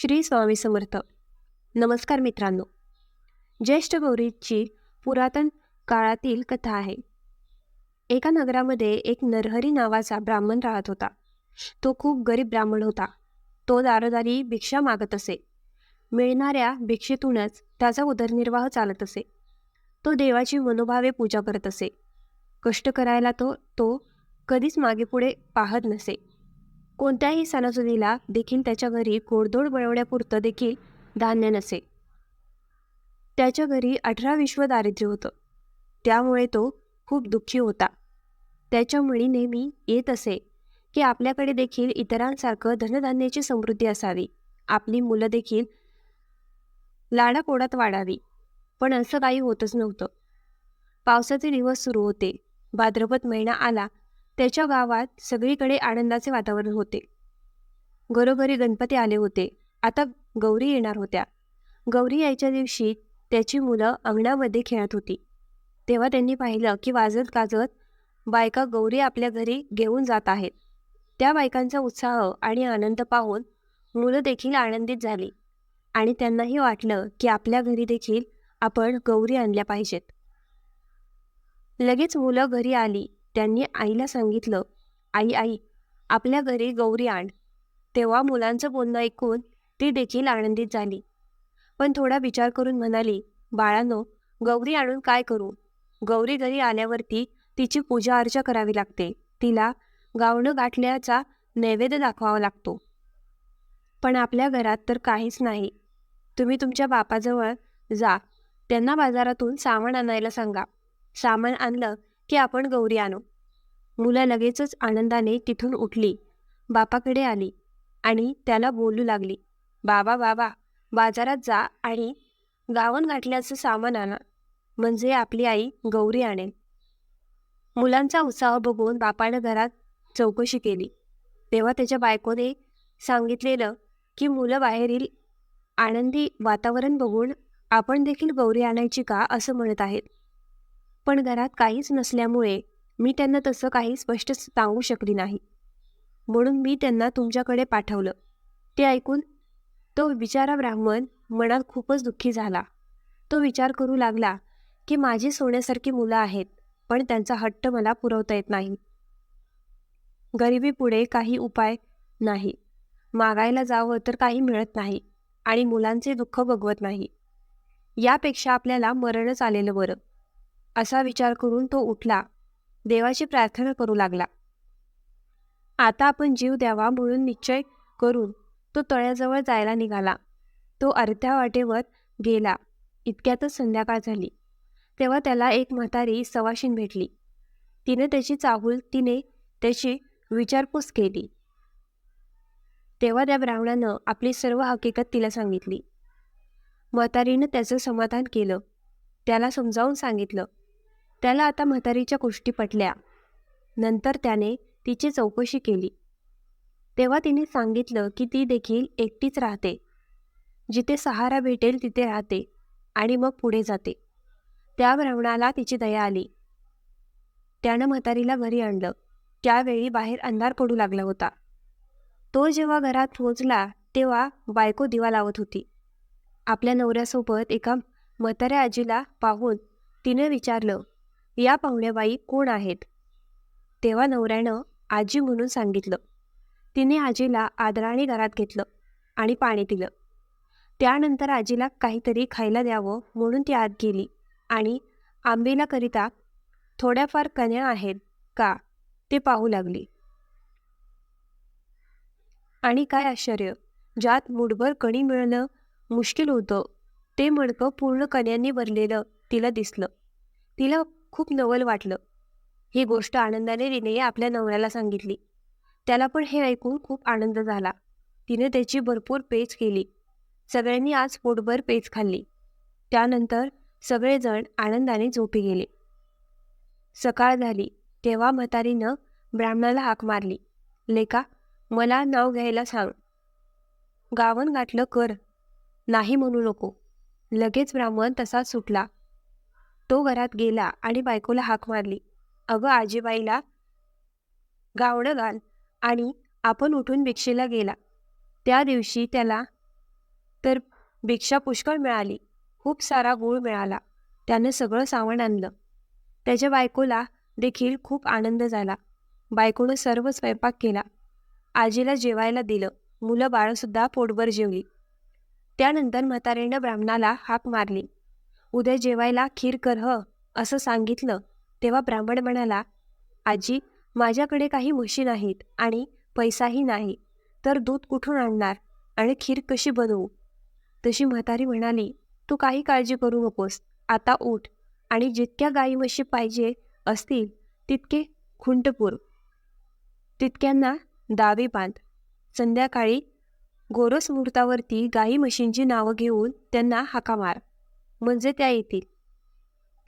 श्री स्वामी समर्थ. नमस्कार मित्रांनो. ज्येष्ठ गौरीची पुरातन काळातील कथा आहे. एका नगरामध्ये एक नरहरी नावाचा ब्राह्मण राहत होता. तो खूप गरीब ब्राह्मण होता. तो दारोदारी भिक्षा मागत असे. मिळणाऱ्या भिक्षेतूनच त्याचा उदरनिर्वाह चालत असे. तो देवाची मनोभावे पूजा करत असे. कष्ट करायला तो तो कधीच मागेपुढे पाहत नसे. कोणत्याही सणासुदीला देखील त्याच्या घरी गोडधोड बनवण्यापुरतं देखील धान्य नसे. त्याच्या घरी अठरा विश्व दारिद्र्य होतं. त्यामुळे तो खूप दुःखी होता. त्याच्या मुळी नेहमी येत असे की आपल्याकडे देखील इतरांसारखं धनधान्याची समृद्धी असावी. आपली मुलं देखील लाडाकोडात वाढावी. पण असं काही होतच नव्हतं. पावसाचे दिवस सुरू होते. भाद्रपद महिना आला त्याच्या गावात सगळीकडे आनंदाचे वातावरण होते. घरोघरी गणपती आले होते. आता गौरी येणार होत्या. गौरी यायच्या दिवशी त्याची मुलं अंगणामध्ये खेळत होती. तेव्हा त्यांनी पाहिलं की वाजत गाजत बायका गौरी आपल्या घरी घेऊन जात आहेत. त्या बायकांचा उत्साह आणि आनंद पाहून मुलं देखील आनंदित झाली. आणि त्यांनाही वाटलं की आपल्या घरी देखील आपण गौरी आणल्या पाहिजेत. लगेच मुलं घरी आली. त्यांनी आईला सांगितलं आई आई आपल्या घरी गौरी आण. तेव्हा मुलांचं बोलणं ऐकून ती देखील आनंदित झाली. पण थोडा विचार करून म्हणाली बाळांनो गौरी आणून काय करू? गौरी घरी आल्यावरती तिची पूजा अर्चा करावी लागते. तिला गावणं गाठल्याचा नैवेद्य दाखवावा लागतो. पण आपल्या घरात तर काहीच नाही. तुम्ही तुमच्या बापाजवळ जा. त्यांना बाजारातून सामान आणायला सांगा. सामान आणलं की आपण गौरी आणू. मुलं लगेचच आनंदाने तिथून उठली. बापाकडे आली आणि त्याला बोलू लागली बाबा बाबा बाजारात जा आणि गावन गाठल्याचं सामान आणा म्हणजे आपली आई गौरी आणेल. मुलांचा उत्साह बघून बापानं घरात चौकशी केली. तेव्हा त्याच्या बायकोने सांगितलेलं की मुलं बाहेरील आनंदी वातावरण बघून आपण देखील गौरी आणायची का? असं म्हणत आहेत. पण घरात काहीच नसल्यामुळे मी त्यांना तसं काही स्पष्ट सांगू शकली नाही. म्हणून मी त्यांना तुमच्याकडे पाठवलं. ते ऐकून तो बिचारा ब्राह्मण मनात खूपच दुःखी झाला. तो विचार करू लागला की माझी सोन्यासारखी मुलं आहेत पण त्यांचा हट्ट मला पुरवता येत नाही. गरिबीपुढे काही उपाय नाही. मागायला जावं तर काही मिळत नाही आणि मुलांचे दुःख बघवत नाही. यापेक्षा आपल्याला मरणच आलेलं बरं. असा विचार करून तो उठला. देवाची प्रार्थना करू लागला. आता आपण जीव द्यावा म्हणून निश्चय करून तो तळ्याजवळ जायला निघाला. तो अर्ध्या वाटेवर गेला. इतक्यातच संध्याकाळ झाली. तेव्हा त्याला एक म्हातारी सवाशीन भेटली. तिने त्याची चाहूल तिने त्याची विचारपूस केली. तेव्हा त्या ब्राह्मणानं आपली सर्व हकीकत तिला सांगितली. म्हातारीनं त्याचं समाधान केलं. त्याला समजावून सांगितलं. त्याला आता म्हातारीच्या गोष्टी पटल्या. नंतर त्याने तिची चौकशी केली. तेव्हा तिने सांगितलं की ती देखील एकटीच राहते. जिथे सहारा भेटेल तिथे राहते आणि मग पुढे जाते. त्या ब्राह्मणाला तिची दया आली. त्यानं म्हातारीला घरी आणलं. त्यावेळी बाहेर अंधार पडू लागला होता. तो जेव्हा घरात पोहोचला तेव्हा बायको दिवा लावत होती. आपल्या नवऱ्यासोबत एका म्हाताऱ्या आजीला पाहून तिने विचारलं या पाहुण्याबाई कोण आहेत? तेव्हा नवऱ्यानं आजी म्हणून सांगितलं. तिने आजीला आदराने घरात घेतलं आणि पाणी दिलं. त्यानंतर आजीला काहीतरी खायला द्यावं म्हणून ती आत गेली आणि आंबेला करिता थोड्याफार कन्या आहेत का ते पाहू लागली. आणि काय आश्चर्य ज्यात मुठभर कणी मिळणं मुश्किल होतं ते मडकं पूर्ण कन्यांनी भरलेलं तिला दिसलं. तिला खूप नवल वाटलं. ही गोष्ट आनंदाने तिने आपल्या नवऱ्याला सांगितली. त्याला पण हे ऐकून खूप आनंद झाला. तिने त्याची भरपूर पेच केली. सगळ्यांनी आज पोटभर पेच खाल्ली. त्यानंतर सगळेजण आनंदाने झोपी गेले. सकाळ झाली. तेव्हा म्हातारीनं ब्राह्मणाला हाक मारली. लेका मला नाव घ्यायला सांग. गावन गाठलं कर. नाही म्हणू नको. लगेच ब्राह्मण तसाच सुटला. तो घरात गेला आणि बायकोला हाक मारली. अगं आजीबाईला गावणं घाल आणि आपण उठून भिक्षेला गेला. त्या दिवशी त्याला तर भिक्षा पुष्कळ मिळाली. खूप सारा गूळ मिळाला. त्यानं सगळं सावण आणलं. त्याच्या बायकोला देखील खूप आनंद झाला. बायकोनं सर्व स्वयंपाक केला. आजीला जेवायला दिलं. मुलं बाळंसुद्धा पोटभर जेवली. त्यानंतर म्हातारेनं ब्राह्मणाला हाक मारली. उद्या जेवायला खीर कर ह असं सांगितलं. तेव्हा ब्राह्मण म्हणाला आजी माझ्याकडे काही म्हशी नाहीत आणि पैसाही नाही तर दूध कुठून आणणार आणि खीर कशी बनवू? तशी म्हातारी म्हणाली तू काही काळजी करू नकोस आता उठ आणि जितक्या गाई म्हशी पाहिजे असतील तितके खुंटपूर तितक्यांना दावे बांध. संध्याकाळी गोरस मुहूर्तावरती गाई म्हशींची नावं घेऊन त्यांना हाका मार. म्हणजे त्या येतील.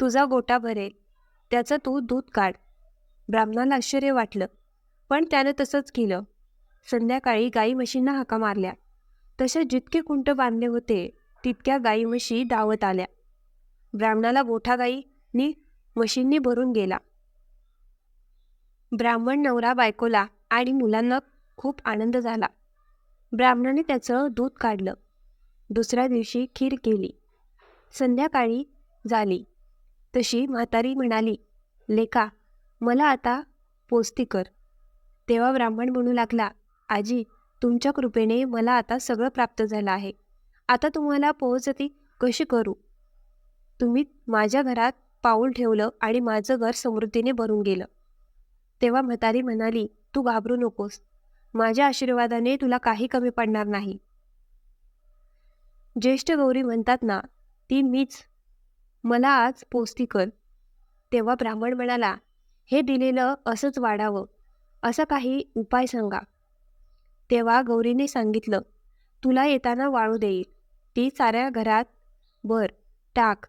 तुझा गोटा भरेल. त्याचं तू दूध काढ. ब्राह्मणाला आश्चर्य वाटलं. पण त्यानं तसंच केलं. संध्याकाळी गाई म्हशींना हाका मारल्या. तसे जितके कुंट बांधले होते तितक्या गाई म्हशी धावत आल्या. ब्राह्मणाला गोठा गाईनी म्हशींनी भरून गेला. ब्राह्मण नवरा बायकोला आणि मुलांना खूप आनंद झाला. ब्राह्मणाने त्याचं दूध काढलं. दुसऱ्या दिवशी खीर केली. संध्याकाळी झाली. तशी म्हातारी म्हणाली लेखा मला आता पोस्ती कर. तेव्हा ब्राह्मण म्हणू लागला आजी तुमच्या कृपेने मला आता सगळं प्राप्त झालं आहे. आता तुम्हाला पोहोचती कशी करू? तुम्ही माझ्या घरात पाऊल ठेवलं आणि माझं घर समृद्धीने भरून गेलं. तेव्हा म्हातारी म्हणाली तू घाबरू नकोस. माझ्या आशीर्वादाने तुला काही कमी पडणार नाही. ज्येष्ठ गौरी म्हणतात ना ती मीच. मला आज पोस्ती कर तेव्हा ब्राह्मण म्हणाला हे दिलेलं असंच वाढावं. असा काही उपाय सांगा. तेव्हा गौरीने सांगितलं तुला येताना वाळू देईल. ती साऱ्या घरात बर टाक.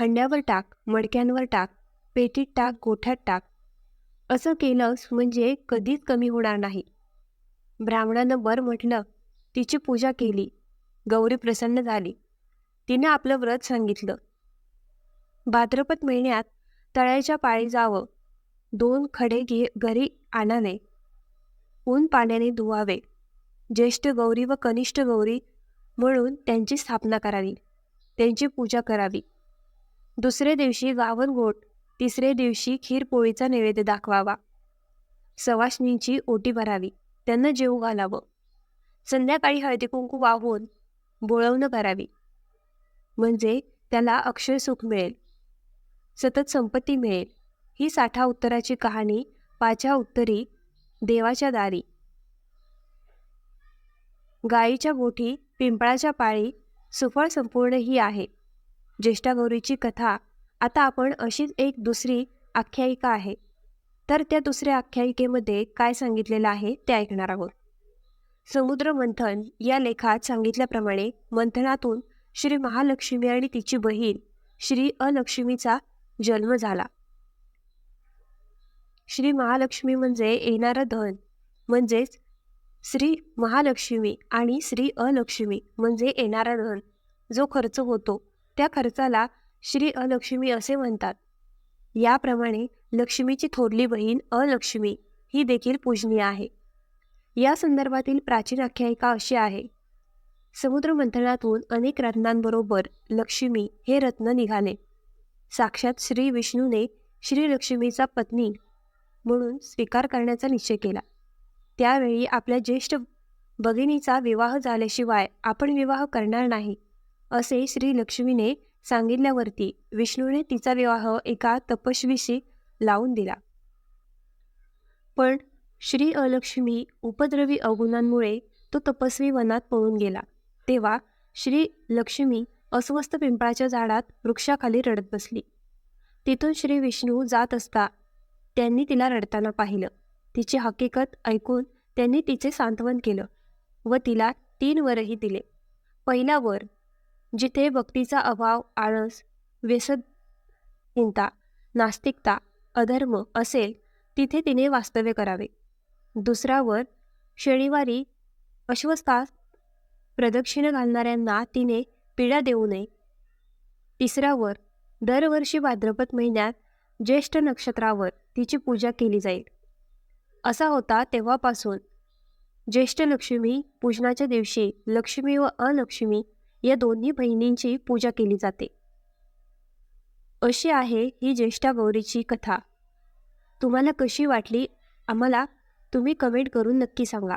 हंड्यावर टाक मडक्यांवर टाक पेटीत टाक गोठ्यात टाक. असं केलंस म्हणजे कधीच कमी होणार नाही. ब्राह्मणानं बर म्हटलं तिची पूजा केली. गौरी प्रसन्न झाली. तिने आपलं व्रत सांगितलं. भाद्रपद महिन्यात तळ्याच्या पाळी जावं. दोन खडे घे घरी आणावे ऊन पाण्याने धुवावे. ज्येष्ठ गौरी व कनिष्ठ गौरी म्हणून त्यांची स्थापना करावी. त्यांची पूजा करावी. दुसरे दिवशी गावन गोट तिसरे दिवशी खीरपोळीचा नैवेद्य दाखवावा. सवाष्णींची ओटी भरावी. त्यांना जेवू घालावं. संध्याकाळी हळदी कुंकू वाहून बोळवणं करावी. म्हणजे त्याला अक्षय सुख मिळेल. सतत संपत्ती मिळेल. ही साठा उत्तराची कहाणी पाच्या उत्तरी देवाच्या दारी. गायीच्या गोठी पिंपळाच्या पाळी सुफळ संपूर्ण ही आहे. ज्येष्ठा गौरीची कथा आता आपण अशीच एक दुसरी आख्यायिका आहे. तर त्या दुसऱ्या आख्यायिकेमध्ये काय सांगितलेलं आहे ते ऐकणार आहोत. समुद्र मंथन या लेखात सांगितल्याप्रमाणे मंथनातून श्री महालक्ष्मी आणि तिची बहीण श्री अलक्ष्मीचा जन्म झाला. श्री महालक्ष्मी म्हणजे येणारं धन म्हणजेच श्री महालक्ष्मी आणि श्री अलक्ष्मी म्हणजे येणारा धन. जो खर्च होतो त्या खर्चाला श्री अलक्ष्मी असे म्हणतात. याप्रमाणे लक्ष्मीची थोरली बहीण अलक्ष्मी ही देखील पूजनीय आहे. या संदर्भातील प्राचीन आख्यायिका अशी आहे. समुद्र मंथनातून अनेक रत्नांबरोबर लक्ष्मी हे रत्न निघाले. साक्षात श्री विष्णूने श्री लक्ष्मीचा पत्नी म्हणून स्वीकार करण्याचा निश्चय केला. त्यावेळी आपल्या ज्येष्ठ भगिनीचा विवाह झाल्याशिवाय आपण विवाह करणार नाही असे श्री लक्ष्मीने सांगितल्यावरती विष्णूने तिचा विवाह एका तपस्वीशी लावून दिला. पण श्री अलक्ष्मी उपद्रवी अवगुणांमुळे तो तपस्वी वनात पळून गेला. तेव्हा श्री लक्ष्मी अस्वस्थ पिंपळाच्या झाडात वृक्षाखाली रडत बसली. तिथून श्री विष्णू जात असता त्यांनी तिला रडताना पाहिलं. तिची हकीकत ऐकून त्यांनी तिचे सांत्वन केलं व तिला तीन वरही दिले. पहिला वर जिथे भक्तीचा अभाव आळस व्यसनहीनता नास्तिकता अधर्म असेल तिथे तिने वास्तव्य करावे. दुसरा वर शनिवारी अश्वस्थास प्रदक्षिणा घालणाऱ्यांना तिने पीडा देऊ नये. तिसऱ्यावर दरवर्षी भाद्रपद महिन्यात ज्येष्ठ नक्षत्रावर तिची पूजा केली जाईल. असा होता तेव्हापासून. ज्येष्ठ लक्ष्मी पूजनाच्या दिवशी लक्ष्मी व अलक्ष्मी या दोन्ही बहिणींची पूजा केली जाते. अशी आहे ही ज्येष्ठा गौरीची कथा. तुम्हाला कशी वाटली? आम्हाला तुम्ही कमेंट करून नक्की सांगा.